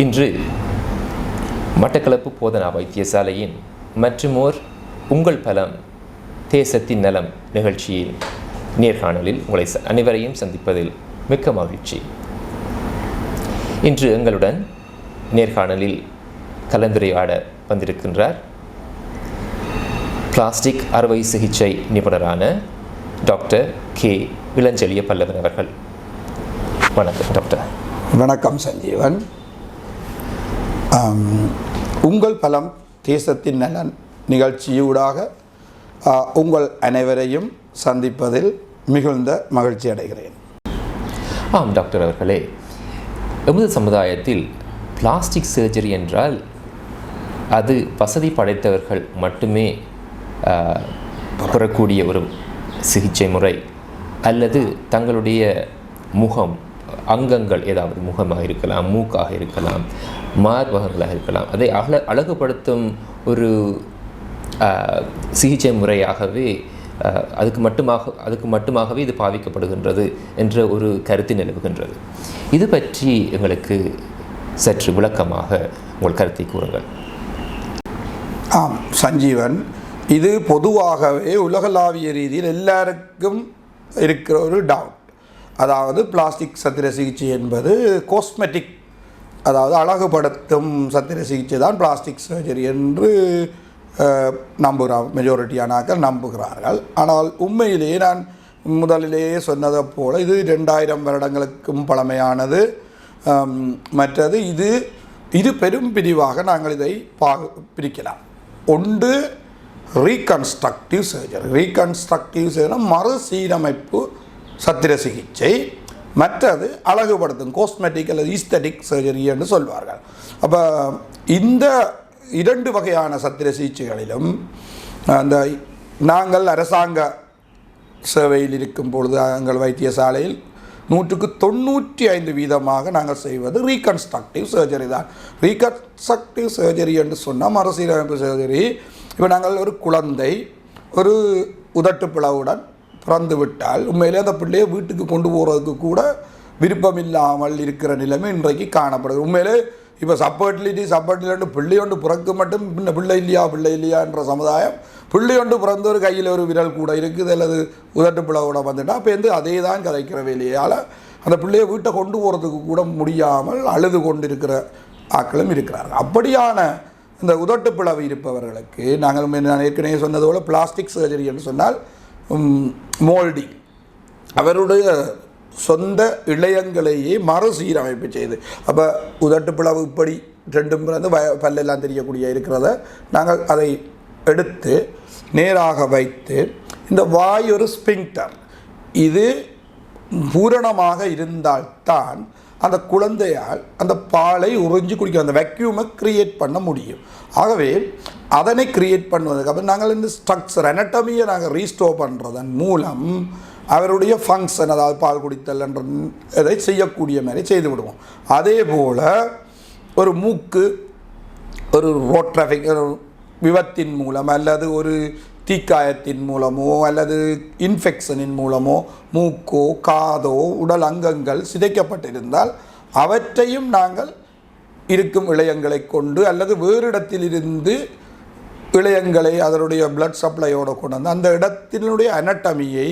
இன்று மட்டக்களப்பு போதனா வைத்தியசாலையின் மற்றுமோர் உங்கள் பலம் தேசத்தின் நலம் நிகழ்ச்சியில் நேர்காணலில் உங்களை ச- அனைவரையும் சந்திப்பதில் மிக்க மகிழ்ச்சி. இன்று எங்களுடன் நேர்காணலில் கலந்துரையாட வந்திருக்கின்றார் பிளாஸ்டிக் அறுவை சிகிச்சை நிபுணரான டாக்டர் கே. இளஞ்செழிய பல்லவன் அவர்கள். வணக்கம் டாக்டர். வணக்கம் சஞ்சீவன். உங்கள் பலம் தேசத்தின் நலன் நிகழ்ச்சியூடாக உங்கள் அனைவரையும் சந்திப்பதில் மிகுந்த மகிழ்ச்சி அடைகிறேன். ஆம் டாக்டர் அவர்களே எமது சமுதாயத்தில் பிளாஸ்டிக் சர்ஜரி என்றால் அது வசதி படைத்தவர்கள் மட்டுமே பெறக்கூடிய ஒரு சிகிச்சை முறை அல்லது தங்களுடைய முகம் அங்கங்கள் ஏதாவது முகமாக இருக்கலாம் மூக்காக இருக்கலாம் மார்பகங்களாக இருக்கலாம். அதை அழ அழகுபடுத்தும் ஒரு சிகிச்சை முறையாகவே அதுக்கு மட்டுமாக அதுக்கு மட்டுமாகவே இது பாவிக்கப்படுகின்றது என்ற ஒரு கருத்து நிலவுகின்றது. இது பற்றி எங்களுக்கு சற்று விளக்கமாக உங்கள் கருத்தை கூறுங்கள். ஆம் சஞ்சீவன். இது பொதுவாகவே உலகளாவிய ரீதியில் எல்லாருக்கும் இருக்கிற ஒரு டவுட் அதாவது பிளாஸ்டிக் சத்திர சிகிச்சை என்பது கோஸ்மெட்டிக் அதாவது அழகுபடுத்தும் சத்திர சிகிச்சை தான் பிளாஸ்டிக் சர்ஜரி என்று நம்புகிறார் மெஜாரிட்டியானாக்கள் நம்புகிறார்கள். ஆனால் உண்மையிலேயே நான் முதலிலேயே சொன்னதை போல் இது ரெண்டாயிரம் வருடங்களுக்கும் பழமையானது. மற்றது இது இது பெரும் பிரிவாக நாங்கள் இதை பா பிரிக்கலாம். ஒன்று ரீகன்ஸ்ட்ரக்டிவ் சர்ஜரி ரீகன்ஸ்ட்ரக்டிவ் சர்ஜரி மறுசீரமைப்பு சத்திர சிகிச்சை மற்றது அழகுபடுத்தும் கோஸ்மெட்டிக் அல்லது ஈஸ்தட்டிக் சர்ஜரி என்று சொல்வார்கள். அப்போ இந்த இரண்டு வகையான சத்திர சிகிச்சைகளிலும் அந்த நாங்கள் அரசாங்க சேவையில் இருக்கும் பொழுது எங்கள் வைத்தியசாலையில் நூற்றுக்கு தொண்ணூற்றி ஐந்து வீதமாக நாங்கள் செய்வது ரீகன்ஸ்ட்ரக்டிவ் சர்ஜரி தான். ரீகன்ஸ்ட்ரக்டிவ் சர்ஜரி என்று சொன்னால் மறுசீரமைப்பு சர்ஜரி இப்போ நாங்கள் ஒரு குழந்தை ஒரு உதட்டு பிளவுடன் பிறந்து விட்டால் உண்மையிலே அந்த பிள்ளையை வீட்டுக்கு கொண்டு போகிறதுக்கு கூட விருப்பம் இல்லாமல் இருக்கிற நிலைமை இன்றைக்கு காணப்படுது. உண்மையிலே இப்போ சப்போர்ட்லிட்டி சப்போர்ட்லிட்டு பிள்ளை ஒன்று பிறக்க மட்டும் பின்ன பிள்ளை இல்லையா பிள்ளை இல்லையா என்ற சமுதாயம் பிள்ளை பிறந்த ஒரு கையில் ஒரு விரல் கூட இருக்குது அல்லது உதட்டு பிளவோட வந்துட்டால் அப்போ வந்து அதே தான் கதைக்கிற வேலையால் அந்த பிள்ளையை வீட்டை கொண்டு போகிறதுக்கு கூட முடியாமல் அழுது கொண்டு இருக்கிற ஆக்களும் இருக்கிறார்கள். அப்படியான இந்த உதட்டு பிளவு இருப்பவர்களுக்கு நாங்கள் நான் ஏற்கனவே சொன்னது போல் பிளாஸ்டிக் சர்ஜரி என்று சொன்னால் மோல்டி. அவருடைய சொந்த இளையங்களையே மறுசீரமைப்பு செய்து. அப்போ உதட்டு பிளவு இப்படி ரெண்டும் பிறந்து வய பல்லெல்லாம் தெரியக்கூடிய இருக்கிறத நாங்கள் அதை எடுத்து நேராக வைத்து இந்த வாய் ஒரு ஸ்பிங்டர் இது பூரணமாக இருந்தால்தான் அந்த குழந்தையால் அந்த பாலை உறிஞ்சி குடிக்க அந்த வெக்யூமை க்ரியேட் பண்ண முடியும். ஆகவே அதனை க்ரியேட் பண்ணுவதுக்கப்புறம் நாங்கள் இந்த ஸ்ட்ரக்சர் அனட்டமியை நாங்கள் ரீஸ்டோர் பண்ணுறதன் மூலம் அவருடைய ஃபங்க்ஷன் அதாவது பால் குடித்தல் என்ற இதை செய்யக்கூடிய மாதிரி செய்து விடுவோம். அதே போல் ஒரு மூக்கு ஒரு ரோட் டிராஃபிக் விபத்தின் மூலம் அல்லது ஒரு தீக்காயத்தின் மூலமோ அல்லது இன்ஃபெக்ஷனின் மூலமோ மூக்கோ காதோ உடல் அங்கங்கள் சிதைக்கப்பட்டிருந்தால் அவற்றையும் நாங்கள் இருக்கும் இளையங்களை கொண்டு அல்லது வேறு இடத்திலிருந்து இளையங்களை அதனுடைய பிளட் சப்ளையோடு கொண்டு வந்து அந்த இடத்தினுடைய அனட்டமியை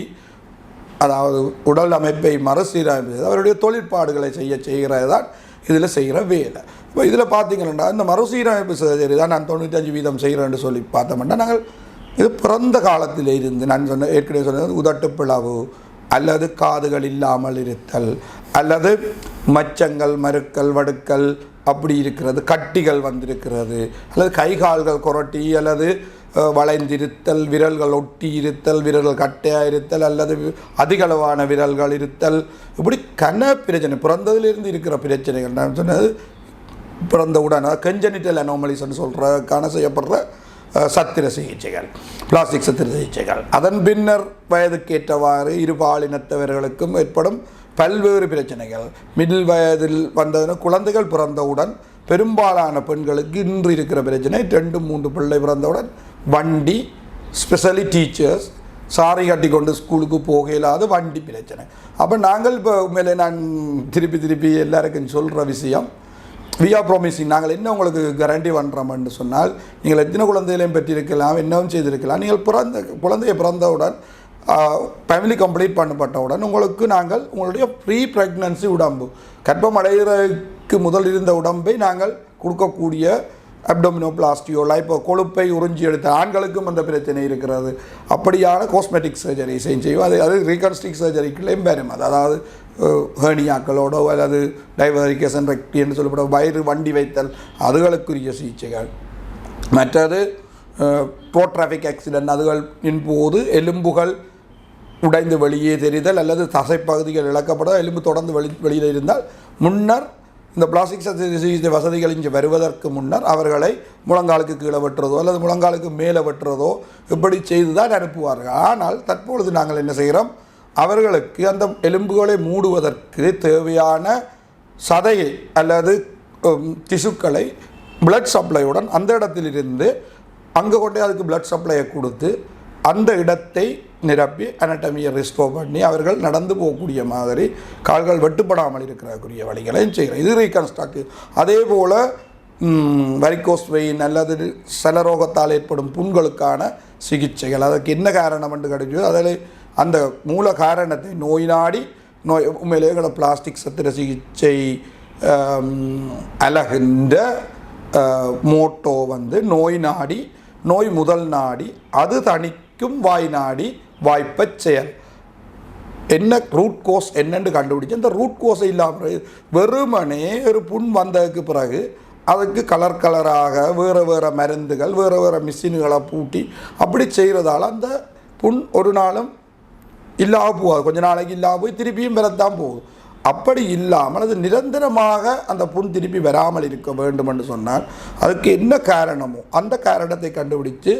அதாவது உடல் அமைப்பை மறுசீரமைப்பது அவருடைய தொழிற்பாடுகளை செய்ய செய்கிறது தான் இதில் செய்கிற வேலை. இப்போ இதில் பார்த்தீங்கன்னா இந்த மறுசீரமைப்பு சரி தான் நான் தொண்ணூத்தஞ்சு வீதம் செய்கிறேன்னு சொல்லி பார்த்தோம்னா நாங்கள் இது பிறந்த காலத்தில் இருந்து நான் சொன்ன ஏற்கனவே சொன்னது உதட்டு பிளவு அல்லது காதுகள் இல்லாமல் இருத்தல் அல்லது மச்சங்கள் மருக்கள் வடுக்கல் அப்படி இருக்கிறது கட்டிகள் வந்திருக்கிறது அல்லது கை கால்கள் குரட்டி அல்லது வளைந்திருத்தல் விரல்கள் ஒட்டி இருத்தல் விரல்கள் கட்டையாக இருத்தல் அல்லது அதிகளவான விரல்கள் இருத்தல் இப்படி கன பிரச்சனை பிறந்ததிலிருந்து இருக்கிற பிரச்சனைகள். நான் சொன்னது பிறந்தவுடன் கெஞ்சனிட்டல் அனோமலிஸ்ன்னு சொல்கிறதுக்கான செய்யப்படுற சத்திர சிகிச்சைகள் பிளாஸ்டிக் சத்திர சிகிச்சைகள். அதன் பின்னர் வயதுக்கேற்றவாறு இரு பாலினத்தவர்களுக்கும் ஏற்படும் பல்வேறு பிரச்சனைகள். மிடில் வயதில் வந்ததுன்னு குழந்தைகள் பிறந்தவுடன் பெரும்பாலான பெண்களுக்கு இன்று இருக்கிற பிரச்சனை ரெண்டு மூன்று பிள்ளை பிறந்தவுடன் வண்டி ஸ்பெஷலி டீச்சர்ஸ் சாரி கட்டி கொண்டு ஸ்கூலுக்கு போக இல்லாத வண்டி பிரச்சனை. அப்போ நாங்கள் இப்போ மேலே நான் திருப்பி திருப்பி எல்லாருக்கும் சொல்கிற விஷயம் வி ஆர் ப்ராமிசிங் நாங்கள் என்ன உங்களுக்கு கேரண்டி பண்ணுறோம்னு சொன்னால் நீங்கள் எத்தனை குழந்தைகளையும் பெற்றிருக்கலாம் என்னவும் செய்திருக்கலாம். நீங்கள் பிறந்த குழந்தையை பிறந்தவுடன் ஃபேமிலி கம்ப்ளீட் பண்ணப்பட்டவுடன் உங்களுக்கு நாங்கள் உங்களுடைய ப்ரீ ப்ரெக்னன்சி உடம்பு கர்ப்பம் அடைகிறதுக்கு முதல் இருந்த உடம்பை நாங்கள் கொடுக்கக்கூடிய அப்டோமினோபிளாஸ்டியோ லைப்போ கொழுப்பை உறிஞ்சி எடுத்த ஆண்களுக்கும் அந்த பிரச்சனை இருக்கிறது. அப்படியான கோஸ்மெட்டிக் சர்ஜரி செய்யும் அது அது ரீகன்ஸ்டிக் சர்ஜரிக்குள்ளேயும் வரும் அது அதாவது ஹேர்னியாக்களோடோ அல்லது டைவரிகேஷன் ரெக்டி என்று சொல்லப்படும் வயிறு வண்டி வைத்தல் அதுகளுக்குரிய சிகிச்சைகள். மற்றது ரோட் டிராஃபிக் ஆக்சிடென்ட் அதுகளின் போது எலும்புகள் உடைந்து வெளியே தெரிதல் அல்லது தசைப்பகுதிகள் இழக்கப்பட எலும்பு தொடர்ந்து வெளி வெளியில் இருந்தால் முன்னர் இந்த பிளாஸ்டிக் சர்ஜரி வசதிகள் இங்கே வருவதற்கு முன்னர் அவர்களை முழங்காலுக்கு கீழே வெட்டுறதோ அல்லது முழங்காலுக்கு மேலே வெட்டுறதோ இப்படி செய்து தான் அனுப்புவார்கள். ஆனால் தற்பொழுது நாங்கள் என்ன செய்கிறோம்? அவர்களுக்கு அந்த எலும்புகளை மூடுவதற்கு தேவையான சதையை அல்லது திசுக்களை பிளட் சப்ளையுடன் அந்த இடத்திலிருந்து அங்கே கொண்டே அதுக்கு பிளட் சப்ளையை கொடுத்து அந்த இடத்தை நிரப்பி அனட்டமியை ரெஸ்டோர் பண்ணி அவர்கள் நடந்து போகக்கூடிய மாதிரி கால்கள் வெட்டுப்படாமல் இருக்கிறக்கூடிய வழிகளையும் செய்கிறோம் இது ரீகன்ஸ்ட்ரக்ட் அதே போல் வரிகோஸ் வெயின் அல்லது சலரோகத்தால் ஏற்படும் புண்களுக்கான சிகிச்சைகள். அதற்கு என்ன காரணம் என்று கிடைச்சது அதில் அந்த மூல காரணத்தை நோய் நாடி நோய் உண்மையிலே பிளாஸ்டிக் சத்திர சிகிச்சை அழகின்ற மோட்டோ வந்து நோய் நாடி நோய் முதல் நாடி அது தனி தணிக்கும் வாய் நாடி வாய்ப்பச் செயல். என்ன ரூட் கோஸ் என்னென்று கண்டுபிடிச்சு அந்த ரூட் கோஸை இல்லாமல் வெறுமனே ஒரு புண் வந்ததுக்கு பிறகு அதுக்கு கலர் கலராக வேறு வேறு மருந்துகள் வேறு வேறு மிஷின்களை பூட்டி அப்படி செய்கிறதால அந்த புண் ஒரு நாளும் இல்லாமல் போகாது. கொஞ்ச நாளைக்கு இல்லாம போய் திருப்பியும் வரத்தான் போகுது. அப்படி இல்லாமல் அது நிரந்தரமாக அந்த புண் திருப்பி வராமல் இருக்க வேண்டும் என்று சொன்னால் அதுக்கு என்ன காரணமோ அந்த காரணத்தை கண்டுபிடித்து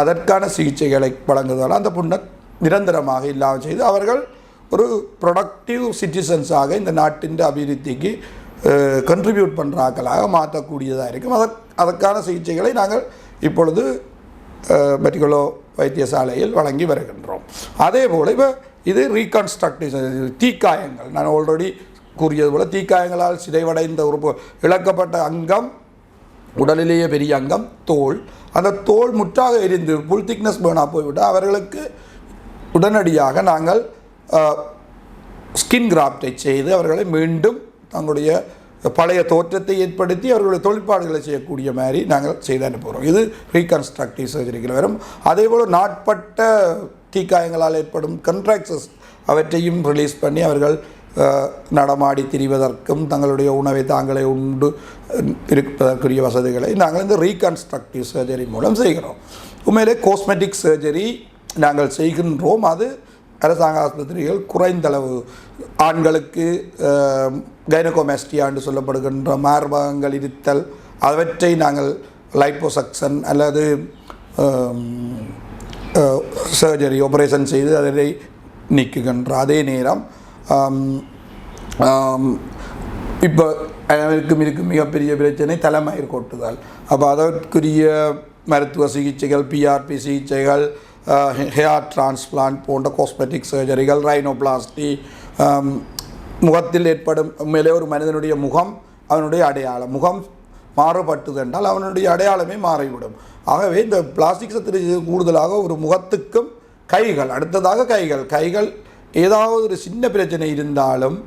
அதற்கான சிகிச்சைகளை வழங்குவதால் அந்த புண்ணை நிரந்தரமாக இல்லாமல் செய்து அவர்கள் ஒரு ப்ரொடக்டிவ் சிட்டிசன்ஸாக இந்த நாட்டின் அபிவிருத்திக்கு கண்ட்ரிபியூட் பண்ணுறாக்களாக மாற்றக்கூடியதாக இருக்கும். அதற் அதற்கான சிகிச்சைகளை நாங்கள் இப்பொழுது மெட்டிகுலோ வைத்தியசாலையில் வழங்கி வருகின்றோம். அதே போல் இப்போ இது ரீகன்ஸ்ட்ரக்டிவ் தீக்காயங்கள். நான் ஆல்ரெடி கூறியது போல் தீக்காயங்களால் சிதைவடைந்த ஒரு இழக்கப்பட்ட அங்கம் உடலிலேயே பெரிய அங்கம் தோல் அந்த தோல் முற்றாக எரிந்து புல் திக்னஸ் பேர்னாக போய்விட்டால் அவர்களுக்கு உடனடியாக நாங்கள் ஸ்கின் கிராஃப்டை செய்து அவர்களை மீண்டும் தங்களுடைய பழைய தோற்றத்தை ஏற்படுத்தி அவர்களுடைய தொழிற்பாடுகளை செய்யக்கூடிய மாதிரி நாங்கள் செய்து அனுப்புகிறோம். இது ரீகன்ஸ்ட்ரக்டிவ் சர்ஜரிகள் வரும். அதே போல் நாட்பட்ட தீக்காயங்களால் ஏற்படும் கண்ட்ராக்சஸ் அவற்றையும் ரிலீஸ் பண்ணி அவர்கள் நடமாடி திரிவதற்கும் தங்களுடைய உணவை தாங்களே உண்டு இருப்பதற்குரிய வசதிகளை நாங்கள் இந்த ரீகன்ஸ்ட்ரக்டிவ் சர்ஜரி மூலம் செய்கிறோம். உண்மையிலே கோஸ்மெட்டிக் சர்ஜரி நாங்கள் செய்கின்றோம். அது அரசாங்க ஆஸ்பத்திரிகள் குறைந்தளவு ஆண்களுக்கு கைனகோமேஸ்டியா என்று சொல்லப்படுகின்ற மார்பகங்கள் இருத்தல் அவற்றை நாங்கள் லைப்போசக்ஷன் அல்லது சர்ஜரி ஆப்ரேஷன் செய்து அதனை நீக்குகின்ற அதே நேரம் இப்போ அனைவருக்கும் இருக்கும் மிகப்பெரிய பிரச்சனை தலைமயிர் கொட்டுதல். அப்போ அதற்குரிய மருத்துவ சிகிச்சைகள் பிஆர்பி சிகிச்சைகள் ஹேர் டிரான்ஸ்பிளான்ட் போன்ற காஸ்மெட்டிக் சர்ஜரிகள் ரைனோபிளாஸ்டி முகத்தில் ஏற்படும் மேலே ஒரு மனிதனுடைய முகம் அவனுடைய அடையாளம். முகம் மாறுபட்டது என்றால் அவனுடைய அடையாளமே மாறிவிடும். ஆகவே இந்த பிளாஸ்டிக் சத்திரை கூடுதலாக ஒரு முகத்துக்கும் கைகள் அடுத்ததாக கைகள். கைகள் ஏதாவது ஒரு சின்ன பிரச்சனை இருந்தாலும்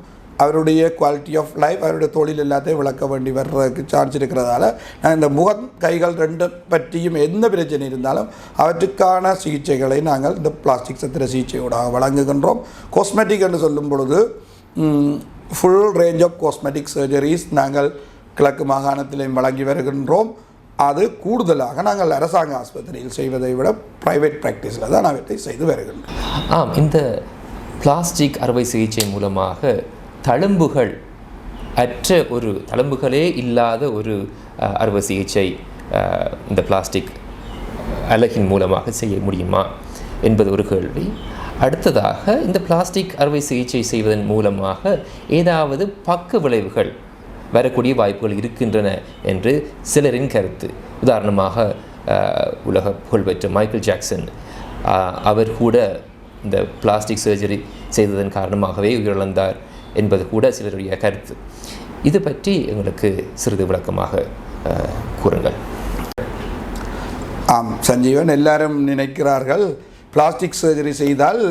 அவருடைய குவாலிட்டி ஆஃப் லைஃப் அவருடைய தொழில் எல்லாத்தையும் விளக்க வேண்டி வர்றதுக்கு சான்ஸ் இருக்கிறதால நான் இந்த முகம் கைகள் ரெண்டு பற்றியும் எந்த பிரச்சனை இருந்தாலும் அவற்றுக்கான சிகிச்சைகளை நாங்கள் இந்த பிளாஸ்டிக் சத்திர சிகிச்சையோட வழங்குகின்றோம். காஸ்மெட்டிக் என்று சொல்லும் பொழுது full range of cosmetic surgeries நாங்கள் கிழக்கு மாகாணத்திலையும் வழங்கி வருகின்றோம். அது கூடுதலாக நாங்கள் அரசாங்க ஆஸ்பத்திரியில் செய்வதை விட ப்ரைவேட் ப்ராக்டிஸில் தான் அவற்றை செய்து வருகின்றோம். ஆம் இந்த பிளாஸ்டிக் அறுவை சிகிச்சை மூலமாக தழும்புகள் அற்ற ஒரு தழும்புகளே இல்லாத ஒரு அறுவை சிகிச்சை இந்த பிளாஸ்டிக் அலகின் மூலமாக செய்ய முடியுமா என்பது ஒரு கேள்வி. அடுத்ததாக இந்த பிளாஸ்டிக் அறுவை சிகிச்சை செய்வதன் மூலமாக ஏதாவது பக்க விளைவுகள் வரக்கூடிய வாய்ப்புகள் இருக்கின்றன என்று சிலரின் கருத்து. உதாரணமாக உலக புகழ்பெற்ற மைக்கேல் ஜாக்சன் அவர் கூட இந்த பிளாஸ்டிக் சர்ஜரி செய்ததன் காரணமாகவே உயிரிழந்தார் என்பது கூட சிலருடைய கருத்து. இது பற்றி எங்களுக்கு சிறிது விளக்கமாக கூறுங்கள். ஆம் சஞ்சீவன் எல்லாரும் நினைக்கிறார்கள் பிளாஸ்டிக் சர்ஜரி செய்தால்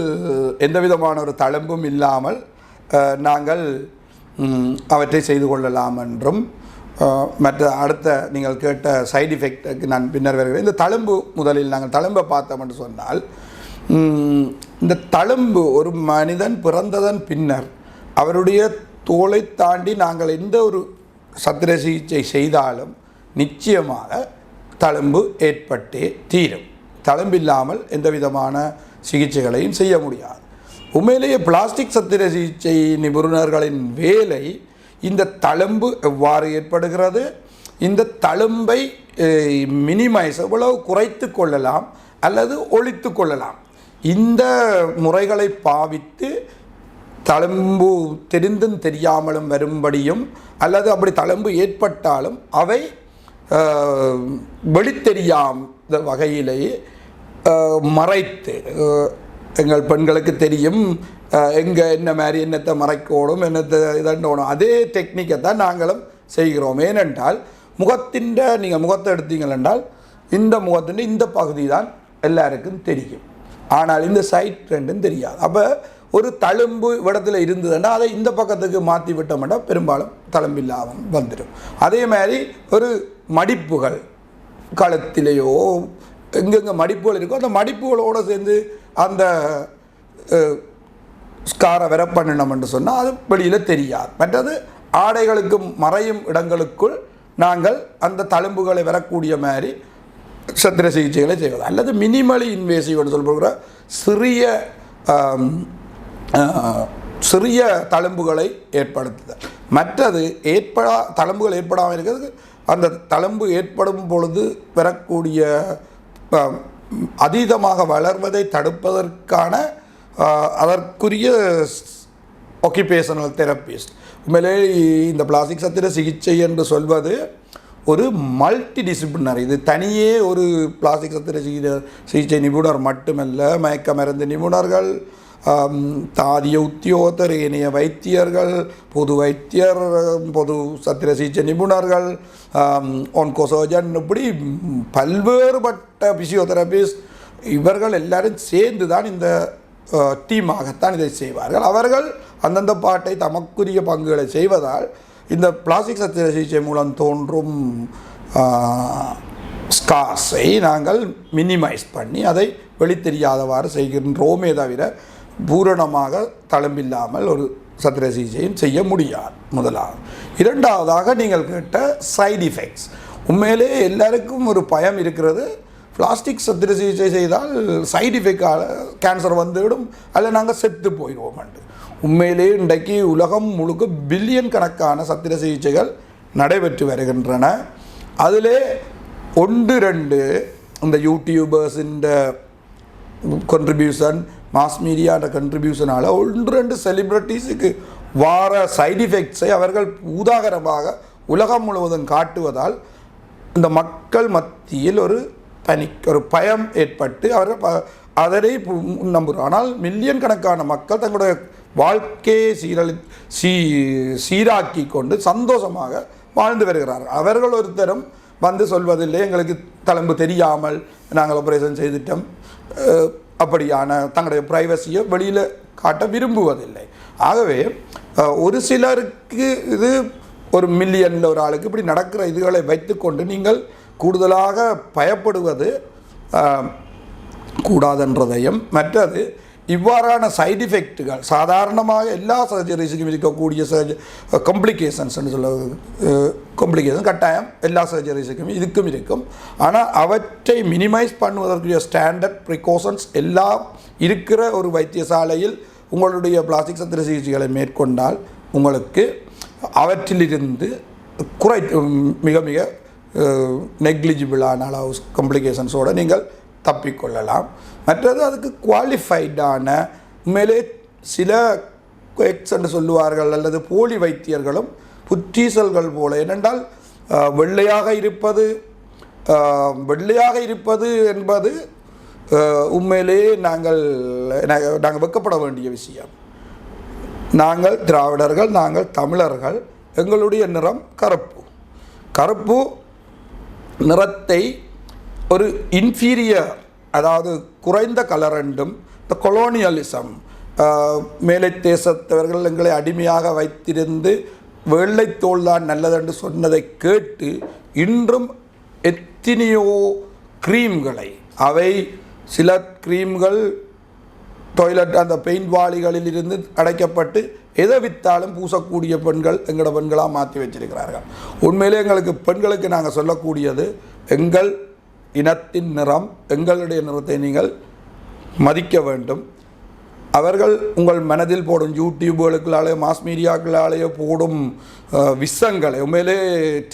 எந்த விதமான ஒரு தழும்பும் இல்லாமல் நாங்கள் அவற்றை செய்து கொள்ளலாம் என்றும் மற்ற அடுத்த நீங்கள் கேட்ட சைடு எஃபெக்டுக்கு நான் பின்னர் வருகிறேன். இந்த தழும்பு முதலில் நாங்கள் தழும்பை பார்த்தோம் என்று சொன்னால் இந்த தழும்பு ஒரு மனிதன் பிறந்ததன் பின்னர் அவருடைய தோலை தாண்டி நாங்கள் எந்த ஒரு சத்திர சிகிச்சை செய்தாலும் நிச்சயமாக தழும்பு ஏற்பட்டே தீரும். தழும்பு இல்லாமல் எந்த விதமான சிகிச்சைகளையும் செய்ய முடியாது. உண்மையிலேயே பிளாஸ்டிக் சத்திர சிகிச்சை நிபுணர்களின் வேலை இந்த தழும்பு எவ்வாறு ஏற்படுகிறது? இந்த தழும்பை மினிமைஸ் எவ்வளவு குறைத்து கொள்ளலாம் அல்லது ஒழித்து கொள்ளலாம்? இந்த முறைகளை பாவித்து தழும்பு தெரிந்தும் தெரியாமலும் வரும்படியும் அல்லது அப்படி தழும்பு ஏற்பட்டாலும் அவை வெளித்தெரியாம வகையிலேயே மறைத்து எங்கள் பெண்களுக்கு தெரியும் எங்கே என்ன மாதிரி என்னத்தை மறைக்கோடும் என்னத்தை இதண்டோணும் அதே டெக்னிக்கை தான் நாங்களும் செய்கிறோம். ஏனென்றால் முகத்தின் நீங்கள் முகத்தை எடுத்தீங்கள் என்றால் இந்த முகத்தின் இந்த பகுதி தான் எல்லாருக்கும் தெரியும். ஆனால் இந்த சைட் ட்ரெண்டுன்னு தெரியாது. அப்போ ஒரு தழும்பு இடத்துல இருந்ததுன்னா அதை இந்த பக்கத்துக்கு மாற்றி விட்டோம்னா பெரும்பாலும் தழும்பில்லாமல் வந்துடும். அதே மாதிரி ஒரு மடிப்புகள் களத்திலேயோ எங்கெங்கே மடிப்புகள் இருக்கோ அந்த மடிப்புகளோடு சேர்ந்து அந்த ஸ்காரை வர பண்ணினோம் சொன்னால் அது வெளியில் தெரியாது. மற்றது ஆடைகளுக்கு மறையும் இடங்களுக்குள் நாங்கள் அந்த தழும்புகளை வரக்கூடிய மாதிரி சத்திர சிகிச்சைகளை செய்வது. அல்லது மினிமலி இன்வேசிவ் என்று சொல்கிற சிறிய சிறிய தழும்புகளை ஏற்படுத்துதல். மற்றது ஏற்படா தழும்புகள் ஏற்படாமல் இருக்கிறது அந்த தழும்பு ஏற்படும் பொழுது பெறக்கூடிய அதீதமாக வளர்வதை தடுப்பதற்கான அதற்குரிய ஒக்கிபேஷனல் தெரப்பிஸ்ட் உண்மையிலே இந்த பிளாஸ்டிக் சத்திர சிகிச்சை என்று சொல்வது ஒரு மல்டி டிசிப்ளினர் இது தனியே ஒரு பிளாஸ்டிக் சத்திர சிகிச்சை சிகிச்சை நிபுணர் மட்டுமல்ல மயக்க மருந்து நிபுணர்கள் தாதிய உத்தியோகத்தர் இணைய வைத்தியர்கள் பொது வைத்தியர் பொது சத்திர சிகிச்சை நிபுணர்கள் ஒன்கோசோஜன் இப்படி பல்வேறுபட்ட பிசியோதெரபிஸ்ட் இவர்கள் எல்லாரும் சேர்ந்து தான் இந்த டீமாகத்தான் இதை செய்வார்கள். அவர்கள் அந்தந்த பாட்டை தமக்குரிய பங்குகளை செய்வதால் இந்த பிளாஸ்டிக் சத்திர சிகிச்சை மூலம் தோன்றும் ஸ்கார்ஸை நாங்கள் மினிமைஸ் பண்ணி அதை வெளித்தெரியாதவாறு செய்கின்றோமே தவிர பூரணமாக தளம்பில்லாமல் ஒரு சத்திர சிகிச்சையும் செய்ய முடியாது முதலாவது. இரண்டாவதாக நீங்கள் கேட்ட சைடு எஃபெக்ட்ஸ் உண்மையிலே எல்லாருக்கும் ஒரு பயம் இருக்கிறது. பிளாஸ்டிக் சத்திர சிகிச்சை செய்தால் சைடு எஃபெக்டால் கேன்சர் வந்துவிடும். அல்ல நாங்கள் செத்து போயிடுவோம் உண்மையிலேயே இன்றைக்கு உலகம் முழுக்க பில்லியன் கணக்கான சத்திர சிகிச்சைகள் நடைபெற்று வருகின்றன. அதிலே ஒன்று ரெண்டு இந்த யூடியூபர்ஸின் கண்ட்ரிபியூஷன் மாஸ் மீடியான்ற கண்ட்ரிபியூஷனால் ஒன்று ரெண்டு செலிப்ரிட்டிஸுக்கு வார சைடு எஃபெக்ட்ஸை அவர்கள் உதாகரமாக உலகம் முழுவதும் காட்டுவதால் இந்த மக்கள் மத்தியில் ஒரு பனிக் ஒரு பயம் ஏற்பட்டு அவர்கள் ப- அதனை பு- நம்புகிறோம் ஆனால் மில்லியன் கணக்கான மக்கள் தங்களுடைய வாழ்க்கையை சீரழி சீ சீராக்கி கொண்டு சந்தோஷமாக வாழ்ந்து வருகிறார்கள் அவர்கள் ஒருத்தரும் வந்து சொல்வதில்லை எங்களுக்கு தளம்பு தெரியாமல் நாங்கள் ஆப்ரேஷன் செய்துட்டோம். அப்படியான தங்களுடைய ப்ரைவசியை வெளியில் காட்ட விரும்புவதில்லை. ஆகவே ஒரு சிலருக்கு இது ஒரு மில்லியனில் ஒரு ஆளுக்கு இப்படி நடக்கிற இதுகளை வைத்துக்கொண்டு நீங்கள் கூடுதலாக பயப்படுவது கூடாதென்றதையும் மற்றது இவ்வாறான சைடு எஃபெக்ட்டுகள் சாதாரணமாக எல்லா சர்ஜரிஸுக்கும் இருக்கக்கூடிய சர்ஜ கம்ப்ளிகேஷன்ஸ்னு சொல்ல கம்ப்ளிகேஷன் கட்டாயம் எல்லா சர்ஜரிஸுக்கும் இதுக்கும் இருக்கும். ஆனால் அவற்றை மினிமைஸ் பண்ணுவதற்குரிய ஸ்டாண்டர்ட் ப்ரிகாஷன்ஸ் எல்லாம் இருக்கிற ஒரு வைத்தியசாலையில் உங்களுடைய பிளாஸ்டிக் சத்திர சிகிச்சைகளை மேற்கொண்டால் உங்களுக்கு அவற்றிலிருந்து குறை மிக மிக நெக்லிஜிபிளான அளவு கம்ப்ளிகேஷன்ஸோடு நீங்கள் தப்பிக்கொள்ளலாம். மற்றது அதுக்கு குவாலிஃபைடான உண்மையிலே சில எக்ஸ் என்று சொல்லுவார்கள் அல்லது போலி வைத்தியர்களும் புற்றீசல்கள் போல. ஏனென்றால் வெள்ளையாக இருப்பது வெள்ளையாக இருப்பது என்பது உண்மையிலேயே நாங்கள் நாங்கள் வெக்கப்பட வேண்டிய விஷயம். நாங்கள் திராவிடர்கள் நாங்கள் தமிழர்கள் எங்களுடைய நிறம் கருப்பு. கருப்பு நிறத்தை ஒரு இன்ஃபீரியர் அதாவது குறைந்த கலரெண்டும் இந்த கொலோனியலிசம் மேலை தேசத்தவர்கள் எங்களை அடிமையாக வைத்திருந்து வெள்ளைத்தோல் தான் நல்லதென்று சொன்னதை கேட்டு இன்றும் எத்தனையோ க்ரீம்களை அவை சில க்ரீம்கள் டாய்லெட் அந்த பெயிண்ட் வாளிகளில் இருந்து அடைக்கப்பட்டு எதை வித்தாலும் பூசக்கூடிய பெண்கள் எங்களோட பெண்களாக மாற்றி வச்சிருக்கிறார்கள். உண்மையிலே எங்களுக்கு பெண்களுக்கு நாங்கள் சொல்லக்கூடியது எங்கள் இனத்தின் நிறம் எங்களுடைய நிறத்தை நீங்கள் மதிக்க வேண்டும். அவர்கள் உங்கள் மனதில் போடும் யூடியூபுகளுக்களாலேயோ மாஸ் மீடியாக்களாலேயோ போடும் விஷங்களை உண்மையிலே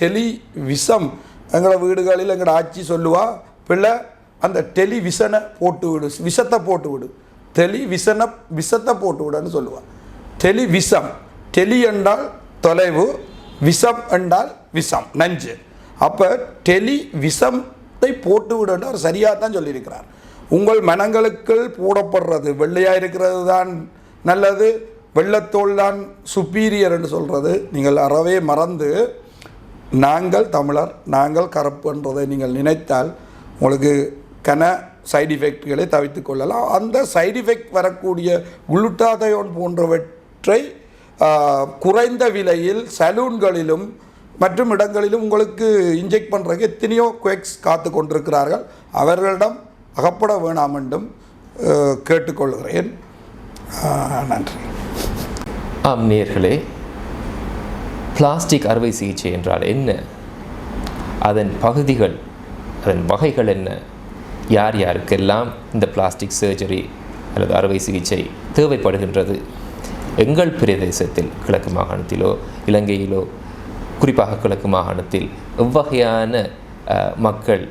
டெலி விஷம் எங்களோட வீடுகளில் எங்களோட ஆட்சி சொல்லுவா பிள்ளை அந்த டெலி விஷனை போட்டு விடு விஷத்தை போட்டு விடு டெலி விஷனை விஷத்தை போட்டு விடுன்னு சொல்லுவாள் டெலி விஷம் டெலி என்றால் தொலைவு விஷம் என்றால் விஷம் நஞ்சு. அப்போ டெலி விஷத்தை போட்டு விடுன்னு அவர் சரியாக தான் சொல்லியிருக்கிறார். உங்கள் மனங்களுக்குள் போடப்படுறது வெள்ளையாக இருக்கிறது தான் நல்லது வெள்ளத்தோல் தான் சுப்பீரியர் என்று சொல்கிறது நீங்கள் அறவே மறந்து நாங்கள் தமிழர் நாங்கள் கருப்புன்றதை நீங்கள் நினைத்தால் உங்களுக்கு கன சைடு எஃபெக்ட்களை தவித்து கொள்ளலாம். அந்த சைடு எஃபெக்ட் வரக்கூடிய குளுட்டாதையோன் போன்றவற்றை குறைந்த விலையில் சலூன்களிலும் மற்றும் இடங்களிலும் உங்களுக்கு இன்ஜெக்ட் பண்ணுறதுக்கு எத்தனையோ குவேக்ஸ் காத்து கொண்டிருக்கிறார்கள். அவர்களிடம் அகப்பட வேணாம் என்றும் கேட்டுக்கொள்கிறேன். நன்றி. ஆம் நேர்களே. பிளாஸ்டிக் அறுவை சிகிச்சை என்றால் என்ன? அதன் பகுதிகள் அதன் வகைகள் என்ன? யார் யாருக்கெல்லாம் இந்த பிளாஸ்டிக் சர்ஜரி அல்லது அறுவை சிகிச்சை தேவைப்படுகின்றது? எங்கள் பிரதேசத்தில் கிழக்கு மாகாணத்திலோ இலங்கையிலோ குறிப்பாக கிழக்கு மாகாணத்தில் எவ்வகையான மக்கள்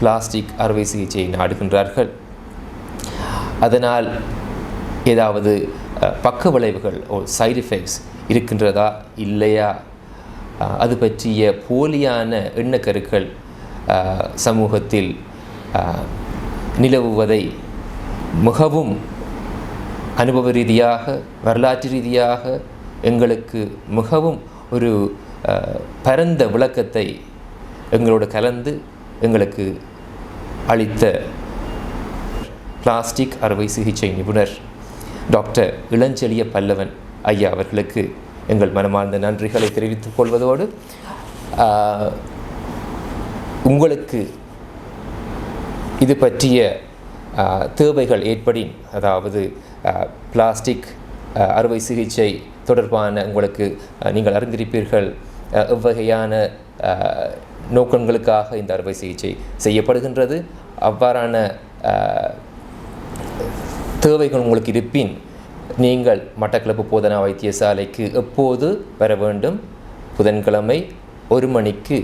பிளாஸ்டிக் அறுவை சிகிச்சையை நாடுகின்றார்கள்? அதனால் ஏதாவது பக்க விளைவுகள் ஓ சைடு எஃபெக்ட்ஸ் இருக்கின்றதா? இல்லையா? அது பற்றிய போலியான எண்ணக்கருக்கள் சமூகத்தில் நிலவுவதை மிகவும் அனுபவ ரீதியாக வரலாற்று ரீதியாக எங்களுக்கு மிகவும் ஒரு பரந்த விளக்கத்தை எங்களோடு கலந்து எங்களுக்கு அளித்த பிளாஸ்டிக் அறுவை சிகிச்சை நிபுணர் டாக்டர் இளஞ்செழிய பல்லவன் ஐயா அவர்களுக்கு எங்கள் மனமார்ந்த நன்றிகளை தெரிவித்துக் கொள்வதோடு உங்களுக்கு இது பற்றிய தேவைகள் ஏற்படின் அதாவது பிளாஸ்டிக் அறுவை சிகிச்சை தொடர்பான உங்களுக்கு நீங்கள் அறிந்திருப்பீர்கள். எவ்வகையான நோக்கங்களுக்காக இந்த அறுவை சிகிச்சை செய்யப்படுகின்றது. அவ்வாறான தேவைகள் உங்களுக்கு இருப்பின் நீங்கள் மட்டக்களப்பு போதனா வைத்தியசாலைக்கு எப்போது வர வேண்டும்? புதன்கிழமை ஒரு மணிக்கு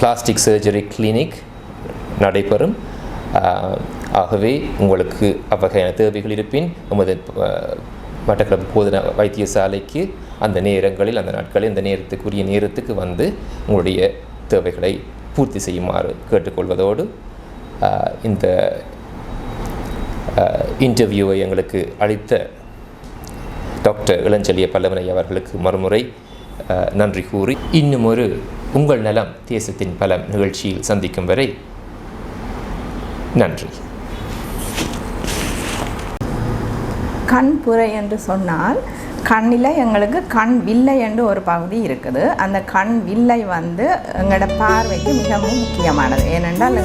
பிளாஸ்டிக் சர்ஜரி கிளினிக் நடைபெறும். ஆகவே உங்களுக்கு அவ்வகையான தேவைகள் இருப்பின் நமது மட்டக்களப்பு போதனா வைத்தியசாலைக்கு அந்த நேரங்களில் அந்த நாட்களில் அந்த நேரத்துக்குரிய நேரத்துக்கு வந்து உங்களுடைய தேவைகளை பூர்த்தி செய்யுமாறு கேட்டுக்கொள்வதோடு இந்த இன்டர்வியூவை எங்களுக்கு அளித்த டாக்டர் இளஞ்சலிய பல்லவனை அவர்களுக்கு மறுமுறை நன்றி கூறி இன்னும் ஒரு உங்கள் நலம் தேசத்தின் பலம் நிகழ்ச்சியில் சந்திக்கும் வரை நன்றி. கண்புரை என்று சொன்னால் கண்ணில் எங்களுக்கு கண் வில்லை என்று ஒரு பகுதி இருக்குது. அந்த கண் வில்லை வந்து எங்களோட பார்வைக்கு மிகவும் முக்கியமானது. ஏனென்றால்